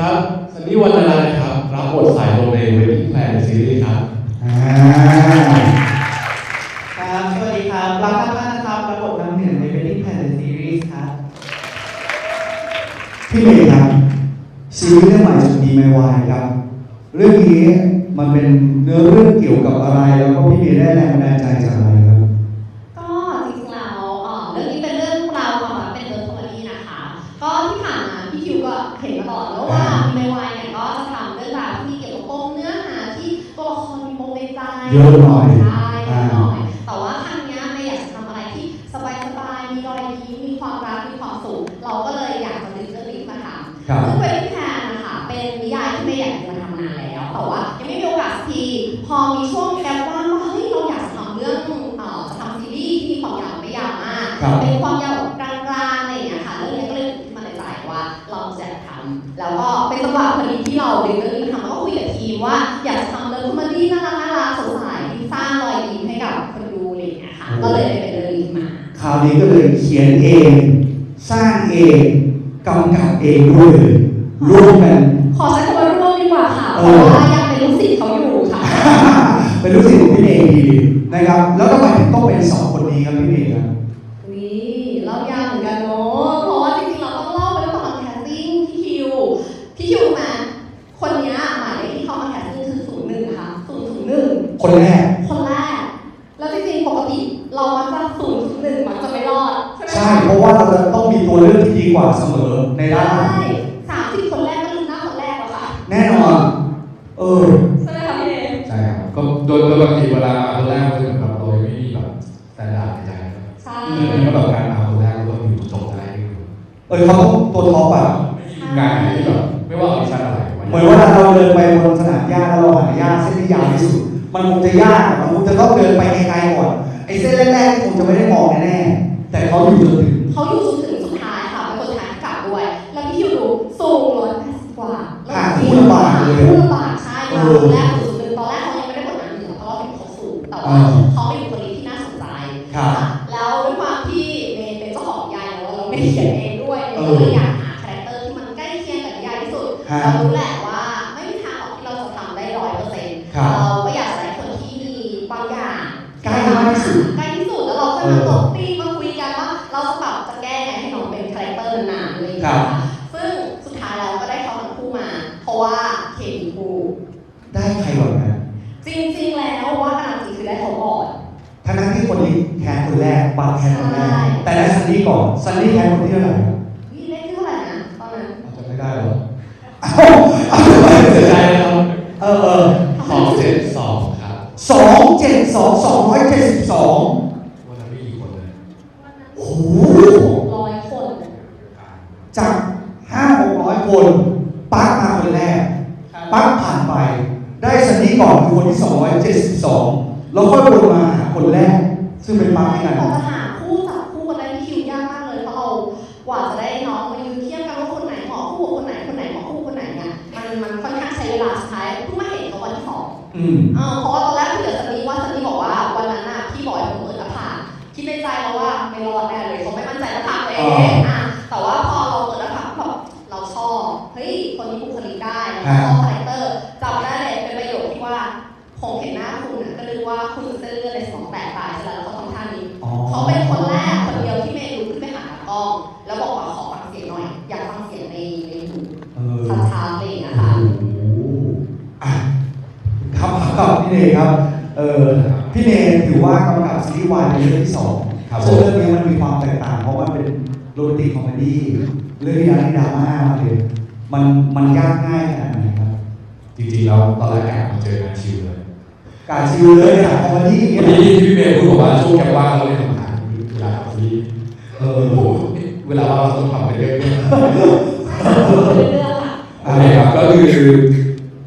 ครับซันนี่วันนันท์นะครับ รับบทสายลมใน Wedding Plan ซีรีส์ครับ อ่าครับสวัสดีครับรักมากๆนะครับรับบทน้ำหนึ่งใน Wedding Planner Series ครับ พี่เมย์ครับซีรีส์เรื่องใหม่สุดดีไม่วายครับ เรื่องนี้มันเป็นเนื้อเรื่องเกี่ยวกับอะไร แล้วก็พี่เมย์ได้แรงบันดาลใจจากอะไร เยอะหน่อยใช่เยอะหน่อย แต่ว่าครั้งเนี้ยไม่อยากจะทำอะไรที่สบายๆ มีรอยยิ้มมีความรัก มีความสุข เราก็เลยอยากจะดึงเรื่องนี้มาทำครับ ซึ่งเป็น นี้ก็เลยเขียนเอง สร้างเองกำกับเองด้วยเลยร่วมกันขอใช้คำว่าร่วมดีกว่าค่ะเพเอราะอว่ายังเป็นลูกศิษย์เขาอยู่ค่ะ เป็นลูกศิษย์ของพี่เมย์ดีนะครับ แล้วทำไมถึงต้องเป็นสองคนนี้ครับพี่เมย์ครับนี่เล่ายากเหมือนกันเนาะเพราะว่าจริงๆเราต้องเล่าไปตอนแคสติ้งพี่คิวพี่คิวมาคนเนี้ยหมายเลขที่เข้ามาแคส กที่ดีกว่าเสมอในด้านใช่สามสิบคนแรกก็ลืมหน้าคนแรกแล้วค่ะแน่นอน เออ ใช่ไหมคะพี่เอใช่ครับก็โดยโดยปกติเวลามาคนแรกมันจะเหมือนแบบเรายังไม่มีแบบสแตนดาร์ดในใจนะครับใช่อันนี้ก็แบบการมาคนแรกเราก็อยู่จบได้อยู่เออเขาต้องตัวท็อปอะไม่มีงานไหนที่แบบไม่ว่าออดิชั่นอะไรเหมือนเวลาเราเดินไปบนสนามหญ้าแล้วเราหาหญ้าเส้นที่ยาวที่สุด มันคงจะยากอะมันคงจะต้องเดินไปไกลๆก่อนไอ้เส้นแรกๆคงจะไม่ได้มองแน่ๆแต่เขาอยู่จนถึง เขาอยู่จนถึงสุด ใช่เอค่ะอตอนแรกศูนย์หนึ่งตอนแรกเขายังไม่ได้กดน้ำเหนือเพราะเราเห็นเขาสูงแต่ว่าอ่าเขา ได้ใครก่อนนะจริงๆแล้วว่าตามจริงคือได้เขาก่อนทั้งนั้นที่คนนี้แทนคนแรกบัตรแทนคนแรกใช่แต่ได้ซันนี่ก่อนซันนี่แทนคนที่เท่าไหร่ครับวิเลขที่เท่าไหร่นะตอนนั้นจำไม่ได้หรอเอ้าเอาไปเสียใจนะครับเออเออสองเจ็ดสองครับสองเจ็ดสองสองร้อยเจ็ดสิบสองวันนั้นไม่กี่คนเลยโอ้โห ร้อยคน จากห้าหกร้อยคนปักมาคนแรก ปักผ่านไป ได้ซันนี่ก่อนคือคนที่สองร้อยเจ็ดสิบสอง แล้วค่อยวนมาหาคนแรก ซึ่งเป็นปักด้วยกันเราจะหาคู่จับคู่กันได้ที่คิวยากมากเลยเพราะเรากว่าจะได้น้องมายืนเทียบกันว่าคนไหนเหมาะคู่กับคนไหนคนไหนเหมาะคู่กับคนไหนเนี่ยมันมันค่อนข้างใช้เวลาสุดท้ายเพิ่งมาเห็นเขาวันที่สองอืมเออเพราะว่าตอนแรก นเรื่องที่สองครับผซึ่งมเรื่องนี้มันมีความแตกต่าง เพราะมันเป็นโรแมนติกคอมเมดี้เรื่องนี้ดราม่าดราม่ามากเลยมันมันยากง่ายขนาดไหนครับ จริงๆแล้วตอนแรกอยากมาเจองานชิวเลยการชิวเลยหนังคอมเมดี้อย่างเงี้วันย นี้ที่พี่เมย์พูดบอกว่าช่วงแกปว่างเราเล่นทำงานเวลาทำที่เออโอ้โหเวลาว่างเราต้องทำไปเรื่อยๆ เรื่องค่ะ โอเคครับก็คือ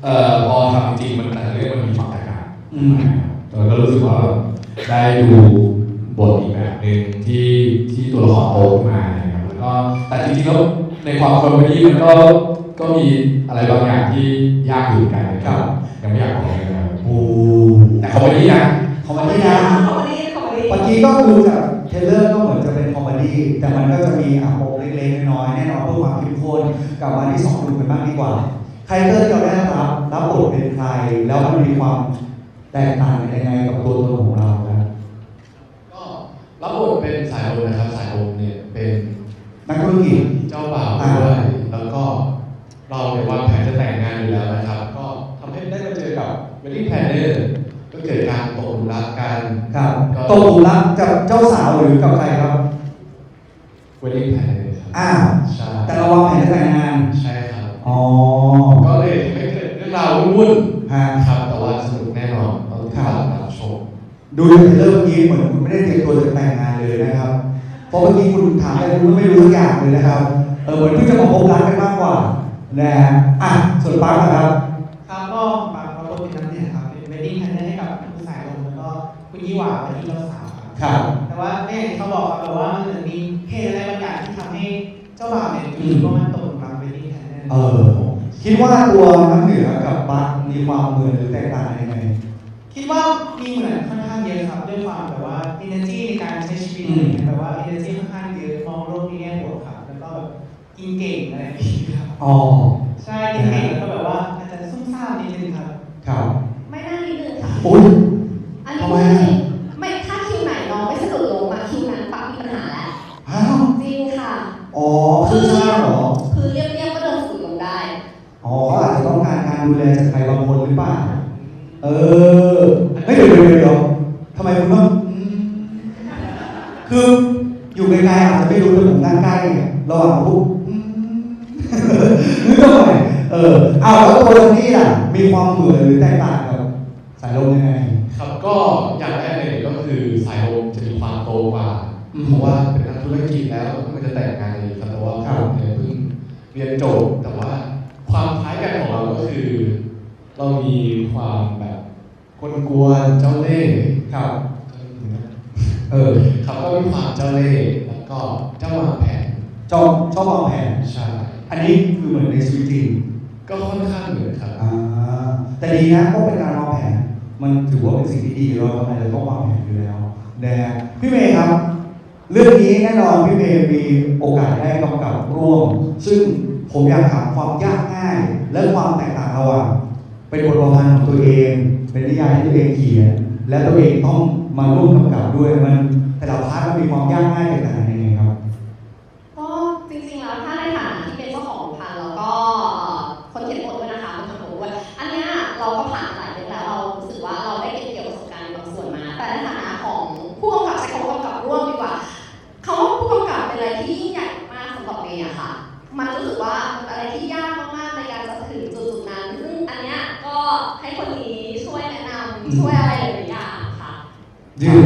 เอ่อพอทำจริงมันแต่ละเรื่องมันมีความแตกต่างอืม แล้วก็รู้สึกว่าได้ดูบทอีกแบบห นึ่งที่ที่ตัวละครโตขึ้นมาอะไรเงี้ยแล้วก็แต่จริงๆแล้วในความคอมเมดี้มันก็ก็มีอะไรบางอย่างที่ยากอยู่เหมือนกันนะครับยังไม่อยากบอกเลยนะครับโอ้แต่คอมเมดี้นะคอมเมดี้นะคอมเมดี้คอมเมดี้เมื่อกี้ก็ดูจากเทรลเลอร์ก็เหมือนจะเป็นคอมเมดี้ดี้แต่มันก็จะมีอะปมเล็กๆน้อยๆแน่นอนเพื่อความเข้มข้นกลับมาที่สองหนุ่มกันบ้างดีกว่าใครเตอร์ที่เราได้รับรับบทเป็นใครแล้วมันมีความแตกต่างกันยังไงกับตัวตนของเราครับ ก็รับบทเป็นสายลมนะครับ สายลมเนี่ยเป็น นักธุรกิจ เจ้าบ่าวด้วยแล้วก็เราเนี่ยวางแผนจะแต่งงานอยู่แล้วนะครับ ก็ทำให้ได้มาเจอกับ wedding planner ก็เกิดการตกหลุมรักกัน ครับ ก็ ตกหลุมรักกับเจ้าสาวหรือกับใครครับ wedding planner ครับอ้าวใช่แต่เราวางแผนจะแต่งงาน ใช่ครับ อ๋อก็เลยทำให้เกิดเรื่องราววุ่นฮะ ๆครับแต่ว่าสนุกแน่นอนต้องติดตามรับชมดูจากเริ่มเมื่อกี้เหมือนคุณไม่ได้เตรียมตัวจะแต่งงานเลยนะครับ เพราะเมื่อกี้คุณถามอะไรคุณก็ไม่รู้สักอย่างเลยนะครับ เออเหมือนเพิ่งจะมาพบรักกันมากกว่านะฮะอะส่วนปาร์คนะครับครับ ยี่หวาและที่เจ้าสาวครับครับแต่ว่าเนี่ยอย่างที่เขาบอกครับแบบว่ามันเหมือนมีเหตุอะไรบางอย่างที่ทำให้เจ้าบ่าวเนี่ยอยู่ๆก็มาตกหลุมรัก wedding planner เออ คิดว่าตัวน้ำเหนือกับปาร์คมีความเหมือนหรือแตกต่างกันยังไงคิดว่ามีเหมือนค่อนข้างเยอะครับด้วยความแบบว่า energy ในการใช้ชีวิตอะไรอย่างเงี้ยแบบว่า energy ค่อนข้างเยอะมองโลกในแง่บวกครับแล้วก็แบบกินเก่งอะไรอย่างเงี้ยครับอ๋อใช่กินเก่งแล้วก็แบบว่าอาจจะซุ่มซ่ามนิดนึงครับ ครับ ไม่น่านิดนึงค่ะอุ้ย คิวนั้นปักมีปัญหาแล้วอ้าวจริงค่ะ อ๋อคือทราบเหรอ คือเรียบๆก็เดินฝืนลงได้ อ๋อเขาอาจจะต้องการการดูแลจากใครบางคนหรือเปล่า เออเฮ้ยเดี๋ยวเดี๋ยวเดี๋ยวทำไมคุณต้องอืมคืออยู่ไกลๆอาจจะไม่รู้แต่ผมนั่งใกล้เนี่ยระหว่างปุ๊บอืมนึกทำไมเออเอาแล้วตัวซันนี่ล่ะ มีความเหมือนหรือแตกต่างกับสายลมยังไง ครับก็อย่างแรกเลยก็คือสายลมจะมีความโตกว่า อืม เพราะว่าเป็นนักธุรกิจแล้วก็มันจะแต่งงานเลยครับแต่ว่า ครั ผ บ มเนี่ยเพิ่งเรียนจบแต่ว่าความคล้ายกันของเราก็คือ เรามีความแบบกวนๆ เจ้าเล่ห์ครับเออครับก็มีความเจ้าเล่ห์แล้วก็เจ้าวางแผนชอบชอบวางแผนใช่อันนี้คือเหมือนในชีวิตจริงก็ค่อนข้างเหมือนครับอ่าแต่ดีนะก็เป็นการวางแผน มันถือว่าเป็นสิ่งที่ดีเราทำไมเราต้องวางแผนอยู่แล้วนะฮะพี่เมย์ครับ เรื่องนี้แน่นอนพี่เมย์มีโอกาสได้กำกับร่วม ซึ่งผมอยากถามความยากง่าย และความแตกต่างระหว่าง เป็นบทประพันธ์ของตัวเอง เป็นนิยายที่ตัวเองเขียน และตัวเองต้องมาร่วมกำกับด้วยมันแต่ละพาร์ทมันมีความยากง่ายแตกต่าง ยืด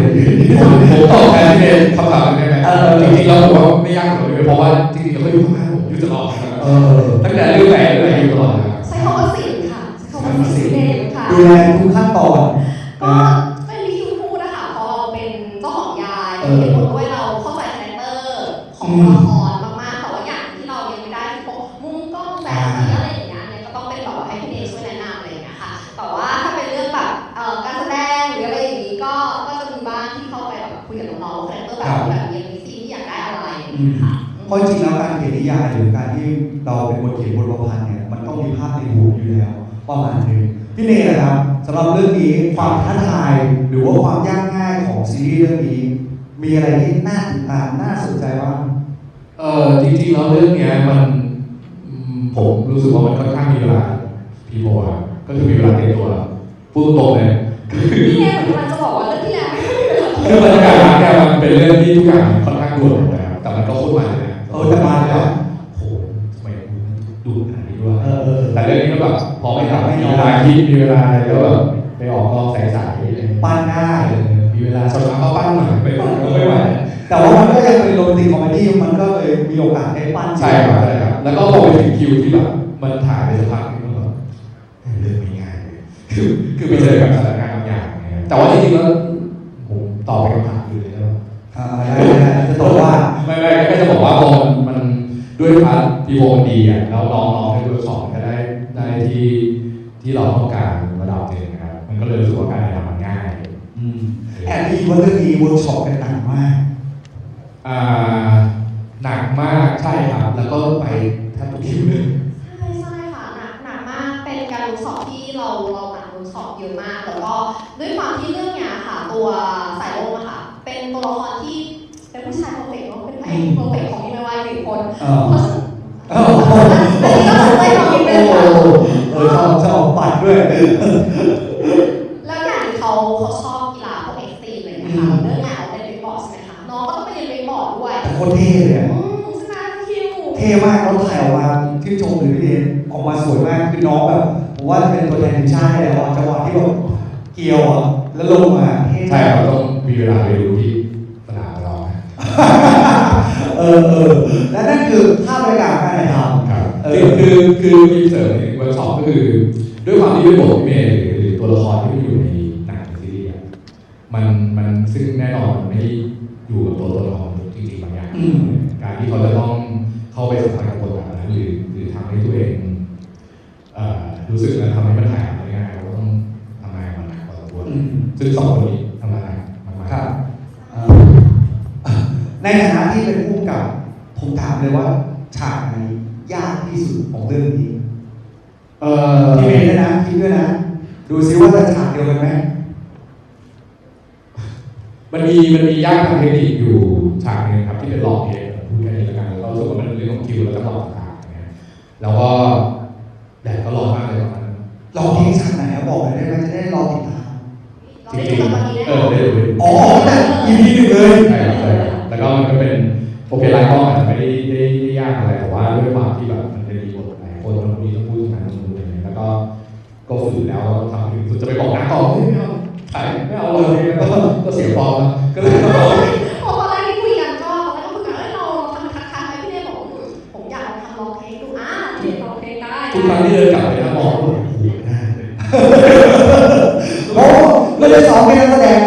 ผมผมตอบแทนพี่เมย์คำถามนึงได้ไหมจริงๆเราบอกว่าไม่ยากเลยเพราะว่าจริงๆเราก็อยู่ข้างหน้าผมอยู่ตลอดตั้งแต่เรื่องแหวนเรื่องอะไรอยู่ตลอดใช้คำว่าสิทธ์ค่ะใช้คำว่าสินเองค่ะดูแลทุกขั้นตอน เพราะจริงๆแล้วการเขียนนิยายหรือการที่เราเป็นคนเขียนบทประพันธ์เนี่ยมันต้องมีภาพในหัวอยู่แล้วประมาณหนึงพี่เนยนะครับสำหรับเรื่องนี้ความท้าทายหรือว่าความยากง่ายของซีรีส์เรื่องนี้ มีอะไรที่น่าติดตามน่าสนใจบ้างเออจริงๆแล้วเรื่องเนี้ยมันอืมผมรู้สึกว่ามันค่อนข้างมีเวลาพีโพครับก็คือมีเวลาเตรียมตัวพูดตรงๆเลยคือพี่เนยเหมือนกำลังจะบอกว่าเรื่องที่แล้วไม่ค่อยมีเวลาคือบรรยากาศร้านเนี่ยมันเป็นเรื่องที่ทุกอย่างค่อนข้างด่วนหมดเลยครับแต่มันก็โคตรมันเลยนะเออแต่มันแล้วโอ้โหทำไมดูขนาดนี้ด้วยเออเออแต่เรื่องนี้ก็แบบพอไม่ทำไม่มีเวลาคิดมีเวลาอะไรก็แบบไปออกกองใสๆอะไรอย่างเงี้ยปั้นได้เออมีเวลาสำหรับเขาปั้นหน่อยไปปั้นก็ไม่ไหวแต่ว่ามันก็ยังเป็นโรแมนติกคอมเมดี้มันก็เลยมีโอกาสได้ปั้นใช่ครับใช่ครับแล้วก็พอไปถึงคิวที่แบบมันถ่ายไปสักพักนึงก็แบบเฮ้ยเรื่องไม่ง่ายเลยคือคือไปเจอกับสถานการณ์บางอย่างเนี่ยแต่ว่าจริงๆแล้วผมตอบไปคำถามอื่นเลยนะอ่าได้ได้จะตอบว่า ไม่ไม่ก็จะบอกว่าพอมันมัน ด้วยพาร์ทพีโฟมันดีอะแล้วน้องๆให้ตัวสอบก็ได้ได้ที่ที่เราต้องการระดับหนึ่งนะครับมันก็เลยรู้สึกว่าการถ่ายทำมันง่ายอืมแอบได้ยินว่าเรื่องนี้เวิร์กช็อปกันหนักมากอ่าใช่ครับ แล้วก็ไปแทบทุกคิวเลยใช่ใช่ค่ะหนักหนักมากเป็นการรู้สอบที่เราเราหนักรู้สอบเยอะมาก แล้วก็ด้วยความที่เรื่องเนี้ยค่ะ ตัวสายโลมอะค่ะ เป็นตัวละครที่เป็นผู้ชายโปรเฟกต์เนาะเป็นพระเอกโปรเฟกต์ของ พี่ไม่ว่าหนึ่งคนเออเพราะฉะนั้นเอออันนี้ก็ทำให้เราคิดไปเลยค่ะเออชอบชอบปัดด้วยแล้วอย่างที่เขาเขาชอบกีฬาพวกเอ็กซ์ตรีมอะไรอย่างเงี้ยค่ะเรื่องงานเราเป็นเบสบอร์ดใช่ไหมคะน้องก็ต้องไปเรียนเบสบอร์ดด้วยแต่โคตรเท่เลยอะอืมใช่ไหมคิวเท่มากเขาถ่ายออกมาที่นชมหรือพี่เดนออกมาสวยมากคือน้องแบบผมว่าจะเป็นตัวแทนทีมชาติได้แล้วอะจังหวะที่แบบเกี่ยวอะแล้วลงมาเท่ใช่ครับต้องมีเวลาไปดูที่สนามเรานะเออเออและนั่นคือภาพบรรยากาศการถ่ายทครับำเอคืออ คือคือมีเสริมในเวิร์กช็อปก็คือ ด้วยความที่ด้วยบทพี่เมย์หรือหรือตัวละครที่มันอยู่ในหนังซีรีส์อะมันมันซึ่งแน่นอนมันไม่ได้อยู่กับตัวตนของจริงๆบางอย่างอืม การที่เขาจะต้องเข้าไปสัมผัสกับบทแบบนั้นหรือหรือทำให้ตัวเองเอ่อรู้สึกและทำให้มันถ่ายออกมาง่ายเราก็ต้องทำงานมันหนักพอสมควร อืม ซึ่งสองคนนี้ ในฐานะที่เป็นผู้กำกับ ผมถามเลยว่าฉากไหนยากที่สุดของเรื่องนี้เอ่อพี่เมย์ด้วยนะคิดด้วยนะ ดูซิว่าจะฉากเดียวกันไหมมันมีมันมียากทางเทคนิคอยู่ฉากหนึงครับที่เป็นหลอกเองพูดแค่นี้แล้วกันเรารู้สึกว่ามันเป็นเรื่องของคิวและจังหวะต่างๆอย่างเงี้ยแล้วก็แดดก็ร้อนมากเลยตอนนั้นลองเพลงฉากไหนอะบอกหน่อยได้ไหมจะได้รอติดตามเราได้ดูกับวันนี้แน่เอนออนได้ดูได้ดูอ๋อแต่ EP หนึ่งเลยใช่ครับใช่ครับ แล้วก็มันก็เป็นโอเคลายกล้องอาจจะไม่ได้ได้ได้ยากอะไรแต่ว่าด้วยความที่แบบมันเป็นมีบทหลายคนมันมีต้องพูดถึงงานตรงนู้นอะไรเงี้ยแล้วก็ก็ฝึกแล้วทำถึงสุดจะไปบอกนักกองเฮ้ยไม่เอาถ่ายไม่เอาเลยก็ก็เสียฟอร์มแล้วก็เลยต้องบอกพอตอนแรกที่คุยกันก็ตอนแรกก็คุยกันเอ้ยเราทำคัดค้านไหมพี่เนยบอกว่าผมอยากลองทำลองเพลงดูอ่าเรียนลองเพลงได้ทุกครั้งที่เดินกลับไปนะมองโอ้โหไม่ได้เลยโอ้เราจะสอนเป็นนักแสดงต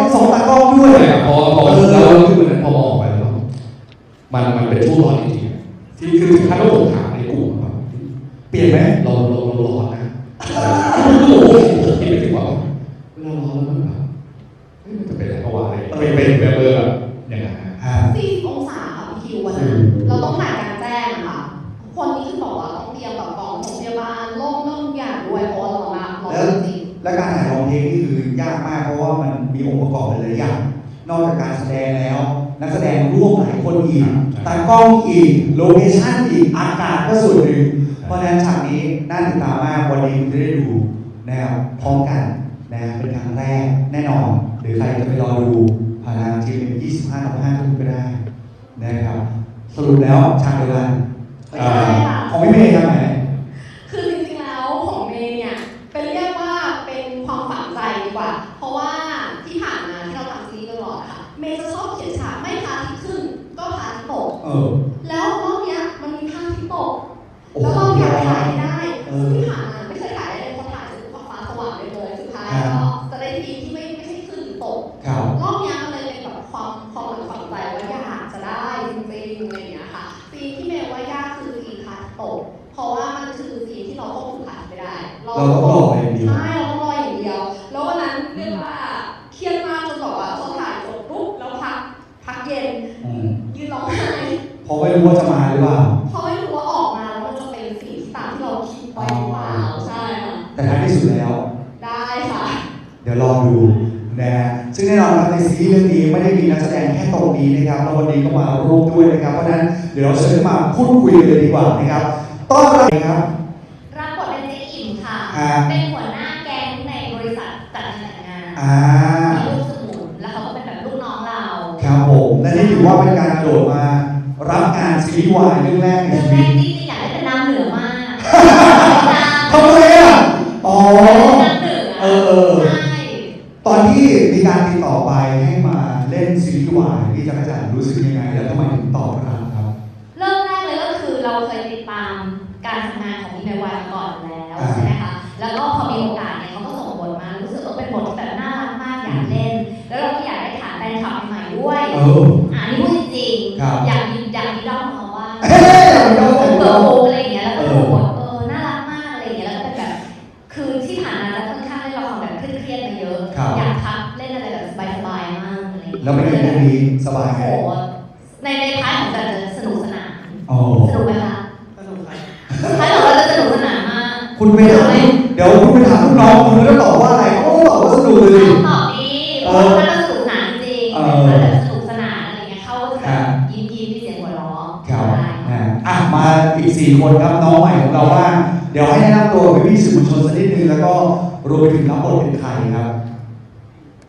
้องสอนตากล้อง น่นอน หรือใครจะไปรอดูผ่านทางทีม25ต่อ5ทุ่มก็ได้นะครับ สรุปแล้วฉากเดียวกันๆไม่ใช่ค่ะของพี่เมย์ทำไหน ราะไม่รู้ว่าจะมาหรือเปล่า เพราะไม่รู้ว่าออกมาแล้วมันจะเป็นสิ่งที่ตามที่เราคิดไว้หรือเปล่าใช่ค่ะแต่ท้ายที่สุดแล้ว ได้ค่ะ เดี๋ยวรอดูนะฮะซึ่งแน่นอนครับในซีรีส์เรื่องนี้ไม่ได้มีนักแสดงแค่ตรงนี้นะครับแล้ววันนี้ก็มาร่วมด้วยนะครับ เพราะฉะนั้นเดี๋ยวเราเชิญมาพูดคุยกันเลยดีกว่านะครับต้อนรับครับ รับบทเป็นเจ๊อิ่มค่ะ อ่า เป็นหัวหน้าแก๊งในบริษัทจัดงานแต่งงานอ่ามีลูกสมุนแล้วเขาก็เป็นแบบลูกน้องเรา ครับผมและนี่ถือว่าเป็นการกระโดดมา รับงานซีรีส์วายเรื่องแรกในเรื่องชีแรวิตกจริงๆอยากได้เป็นน้ำเหนือมากทำไมอะอ๋อน้ำเหนือเออเออ ใช่ตอนที่มีการติดต่อไปให้มาเล่นซีรีส์วายพี่จักรจันทร์รู้สึกยังไง แล้วทำไมถึงตอบรับ คุณไปถามเดี๋ยวคุณไปถามลูกน้องคุณแล้วตอบว่าอะไรเขาก็ตอบว่าสนุกเลย ตอบดีเพราะว่าถ้าเราสนุกสนานจริงเอๆอถ้าแบบสนุกสนานอะไรเงี้ยเขาก็จะครับยิ้มยิ้มมีเสียงหัวเราะครับใช่นะอะมาอีกสี่คนครับน้องใหม่ของเราว่า เดี๋ยวให้แนะนำตัวกับพี่ๆสื่อมวลชนสักนิดนึงแล้วก็รวมไปถึงรับบทเป็นใครครับ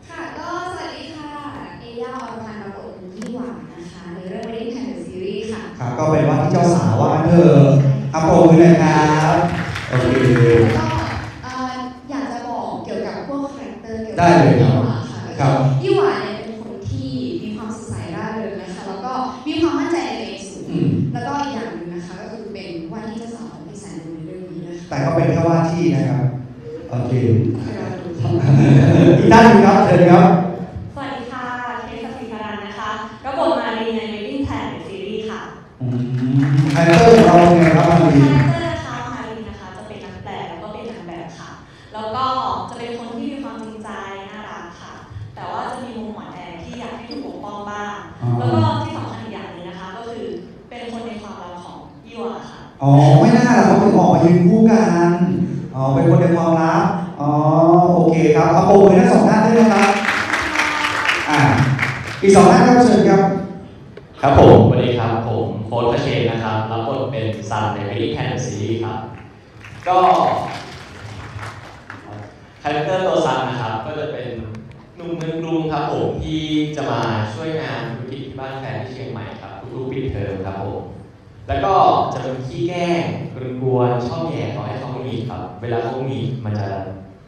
ค่ะก็สวัสดีค่ะ เอย่าอรพันธ์รับบทเป็นยี่หวานนะคะในเรื่อง Wedding Planner Series ค่ะครับก็เป็นว่าที่เจ้าสาวว่างั้นเธออัปโปรมือหน่อยครับ โอเคแล้วก็เอ่ออยากจะบอกเกี่ยวกับพวกคาแรคเตอร์เกี่ยวกัได้เลยครับยี่หวาค่ะครับยี่หวาเนี่ยเป็นคนที่มีความสดใสร่าเริงนะคะ แล้วก็มีความมั่นใจในตัวเองสูง อืมแล้วก็อีกอย่างหนึ่งนะคะ ก็คือเป็นว่าที่เจ้าสาวของพี่แสนดูในเรื่องนี้นะคะแต่ก็เป็นแค่ว่าที่นะครับ โอเค ให้เราดูค่ะอีกด้านหนึงครับเชิญครับ ผมสวัสดีครับ ผมโค้ชเชนนะครับรับบทเป็นซันใน Wedding Plan Series ครับ ก็คาแรคเตอร์ตัวซันนะครับ ก็จะเป็นหนุ่มเมืองกรุงครับผมที่จะมาช่วยงานธุรกิจที่บ้านแฟนที่เชียงใหม่ครับทุกๆปิดเทอมครับผมแล้วก็จะเป็นขี้แกล้งกวนชอบแย่ขาให้เขาไม่มีครับ เวลาเขามีมันจะ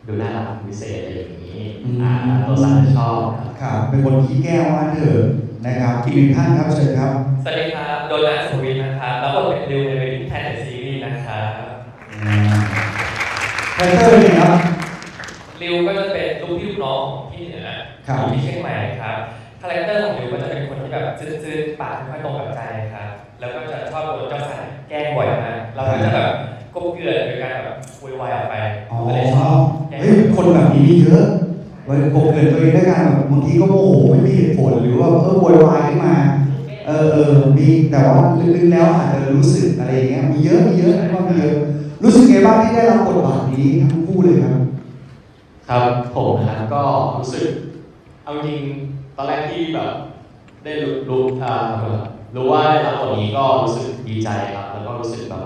ดูน่ารักพิเศษอะไรอย่างนี้อ่าตัวซันจะชอบครับครับเป็นคนขี้แก้วว่าเถอะ นะครับอีกหนึ่งท่านครับเชิญครับ สวัสดีครับโดนัทสวินนะครับรับบทเป็นดิวในเวทีแพนซีรีส์นะครับคาแรคเตอร์เป็นไงครับ ริวก็จะเป็นลูกพี่ลูกน้องของพี่เหนือครับ อยู่ที่เชียงใหม่ครับคาแรคเตอร์ของริวก็จะเป็นคนที่แบบซื่อๆปากไม่ค่อยตรงกับใจครับแล้วก็จะชอบโดนเจ้าสายแกล้งบ่อยมากเราก็จะแบบกบเกลื่อนโดยการแบบวุ่นวายออกไปอ๋อก็เลยชอบแกล้งเฮ้ยคนแบบนี้มีเยอะ ไว้ปกเกิดตัวเองด้วยกันแบบบางทีก็โมโหไม่มีเหตุผลหรือว่าเออโวยวายขึ้นมา เออมีแต่ว่าลึกๆแล้วอาจจะรู้สึกอะไรอย่างเงี้ยมีเยอะมีเยอะว่ามีเยอะรู้สึกไงบ้างที่ได้รับบทบาทนี้ทั้งคู่เลยครับ ครับผมนะก็รู้สึกเอาจริงตอนแรกที่แบบได้รู้รู้อ่ารู้ว่าได้รับบทนี้ก็รู้สึกดีใจครับแล้วก็รู้สึกแบบ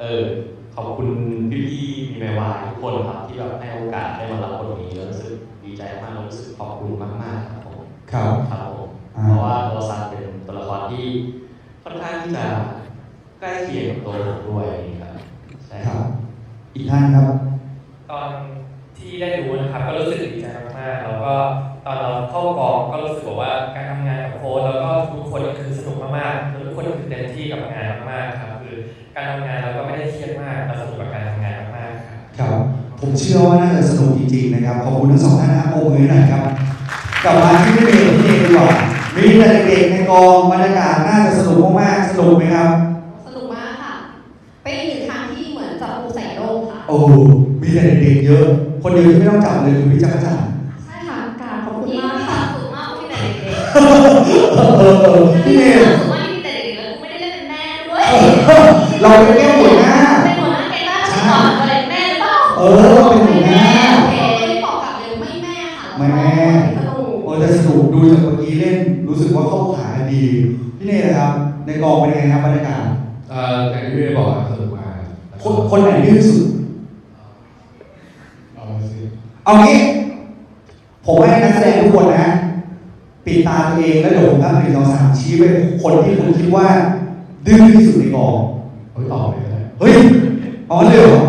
เออ ขอบคุณพี่พี่ๆมีแมวายทุกคนครับที่แบบให้โอกาสได้มารับบทนี้แล้วรู้สึกดีใจมากแล้วรู้สึกขอบคุณมากๆครับผมครับครับผมอ่าเพราะว่าตัวซันเป็นตัวละครที่ค่อนข้างที่จะใกล้เคียงกับตัวผมด้วยครับใช่คครัรับบอีกท่านครับ ชื่อว่าน่าจะสนุกจริงๆนะครับ ขอบคุณทั้งสองท่านนะครับโอ้มือหน่อยครับกลับมาที่พี่เมย์พี่เมย์ดีกว่ามีแต่เด็กๆในกองบรรยากาศน่าจะสนุกมากๆสนุกไหมครับ สนุกมากค่ะ เป็นอีกหนึ่งครั้งที่เหมือนจับปูใส่โลกค่ะ โอ้มีแต่เด็กๆเยอะ คนเดียวที่ไม่ต้องจับเลยคือพี่จักรจันทร์ใช่ค่ะกราบขอบคุณที่มากมีคค่ะวามสุขมากที่แต่เด็กเออเออเออๆพี่มีเมคย์วามสุขมากที่มีแต่เด็กๆแล้วกูไม่ได้เล่นเป็นแม่ด้วยเราเป็นแค่หัว เปล่าเออเราเป็นหัวหน้าโอเคที่บอกกลับเลยไม่แม่ค่ะไม่แม่ สนุกโอ้แต่สนุกดูจากเมื่อกี้เล่น รู้สึกว่าเข้าขากันดีพี่เนยนะครับ ในกองเป็นยังไงครับบรรยากาศเอ่ออย่างที่พี่เมย์บอกอะสนุกมากคนคนไหนดื้อที่สุด เอาสิเอางี้ ผมให้นักแสดงทุกคนนะ ปิดตาตัวเองแล้วเดี๋ยวผมนับหนึ่งสองสามชี้ไปคนที่คุณคิดว่าดื้อที่สุดในกอง เอาไปต่อเลยก็ได้เฮ้ย อ๋อเลยเหรอ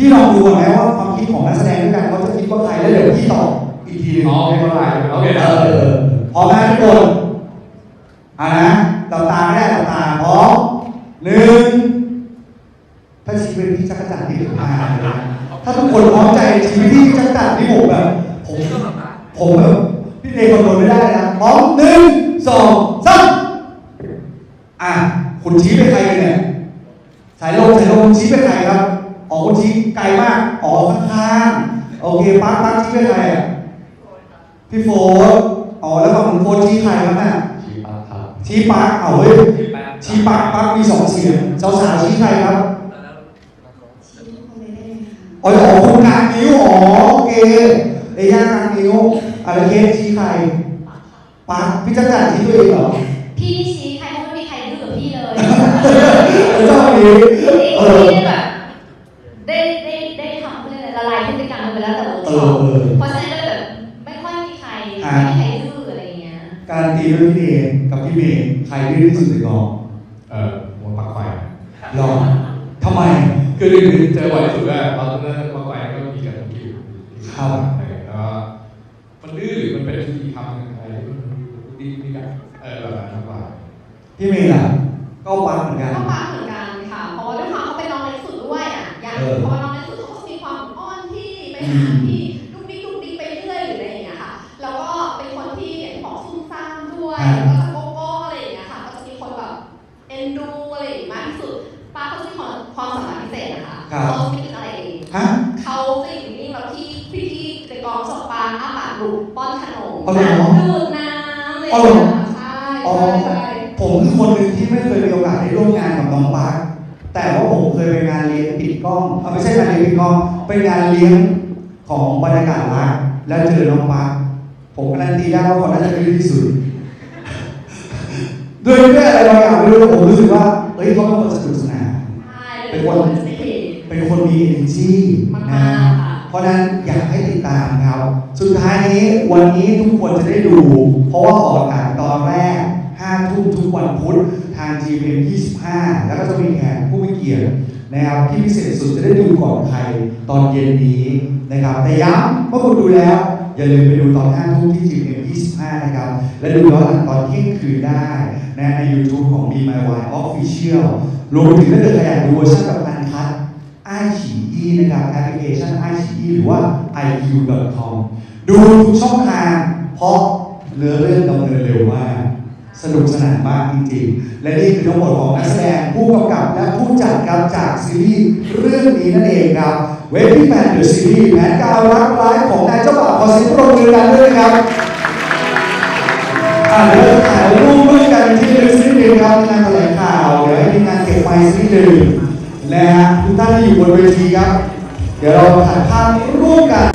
พี่ลองดูก่อนไหมว่าความคิดของนักแสดงด้วยกันเขาจะคิดว่าใครแล้วเดี๋ยวพี่ตอบอีกทีหนึงอ๋อไม่เป็นไรโอเคเอนะอเออพร้อมนะทุกคนอ่านะหลับตาไม่ได้หลับตาพร้อมหนึ่งถ้าชีวิตพี่จักรจันทร์นี่ถึงห้าเลยนะถ้าทุกคนพร้อมใจชีวิตพี่จักรจันทร์นี่ผมแบบผมผมแบบพี่เดย์คอนโทรลไม่ได้นะพร้อมหนึ่งสองสามอะคุณชี้ไปใครกันเนี่ยสายลมสายลมชี้ไปใครครับอ๋อ คุณชี้ไกลมาก อ๋อข้างๆโอเคปั๊กปั๊กชี้ไปใครอะพี่โฟร์อ๋อแล้วฝั่งของโฟร์ชี้ใครครับน่ะชีปักครับพชี้ปักเอาเว้ยที่แปดชี้ปักปักมีสองเสียงสาวสาวๆชี้ใครครับชี้ทุกคนเลยได้ไหมคะอ๋ออ๋อคุณกางนิ้วอ๋อโอเคเอย่ากางนิ้วอะไรเคสชี้ใครปักพี่จักรจันทร์ชี้ตัวเองเหรอพี่ไม่ชี้ใครเพราะไม่มีใครดื้อกับพี่เลยเจ้านี้พี่เออ กับพี่เมย์ใครดื้อที่สุดในกองเออหัวปักไฟลองทำไมคือคือคือเจอบ่อยที่สุดก็ตอนนั้นปักไฟก็มีกับพี่อยู่ครับแล้วก็มันดื้อหรือมันเป็นวิธีทำอะไรที่มันดีดีกันเออแบบนั้นมากกว่าพี่เมย์ล่ะก็ปักเหมือนกันก็ปาเหมือนกันค่ะเพราะว่าด้วยความเขาเป็นน้องเล็กสุดด้วยอะอย่างเออเพราะว่าน้องเล็กสุดเขาก็จะมีความอ้อนที่ไปหาที่ เป็นงานเลี้ยงของบรรยากาศรักแล้วเจอน้องปักผมการันตีได้ว่าคนน่าจะดื้อที่สุดด้วยด้วยอะไรบางอย่างไม่รู้ผมรู้สึกว่าเอ้ยเขาเป็นคนสนุกสนานใช่เป็นคนสนิทเป็นคนมี energy มากนะๆค่ะเพราะฉะนั้นอยากให้ติดตามครับสุดท้ายนี้วันนี้ทุกคนจะได้ดู เพราะว่าออกอากาศตอนแรก5ทุ่มทุกวันพุธทาง GM 25 แล้วก็จะมีแขกผู้มีเกียรติ นะครับที่พิเศษสุดจะได้ดูก่อนใครตอนเย็นนี้นะครับ แต่ย้ำเมื่อคุณดูแล้ว อย่าลืมไปดูตอน5ทุ่มที่ GM 25นะครับ และดูย้อนหลังตอนเที่ยงคืนได้นะใน YouTube ของ Be My Wine Official รวมถึงถ้าเกิดใครอยากดูเวอร์ชันแบบอันคัดไอฉีอีนะครับแอปพลิเคชันไอฉีอีหรือว่า iq.com ดูทุกช่องทางเพราะเรือเรื่องดำเนินเร็วมาก สนุกสนานมากจริงๆ และนี่คือทั้งหมดของนักแสดงผู้กำกับและผู้จัดครับจากซีรีส์เรื่องนี้นั่นเองครับ เวทีแมนเดอะซีรีส์แผนการรักร้ายของนายเจ้าบ่าวขอเสียงปรบมือกันด้วยครับอ่าเดี๋ยวถ่ายรูปด้วยกันที่ลึกสักนิดนึงครับงานแถลงข่าวเดี๋ยวให้ทีมงานเก็บไมค์สักนิดนึงนะฮะทุกท่านที่อยู่บนเวทีครับ เดี๋ยวเราถ่ายภาพร่วมกัน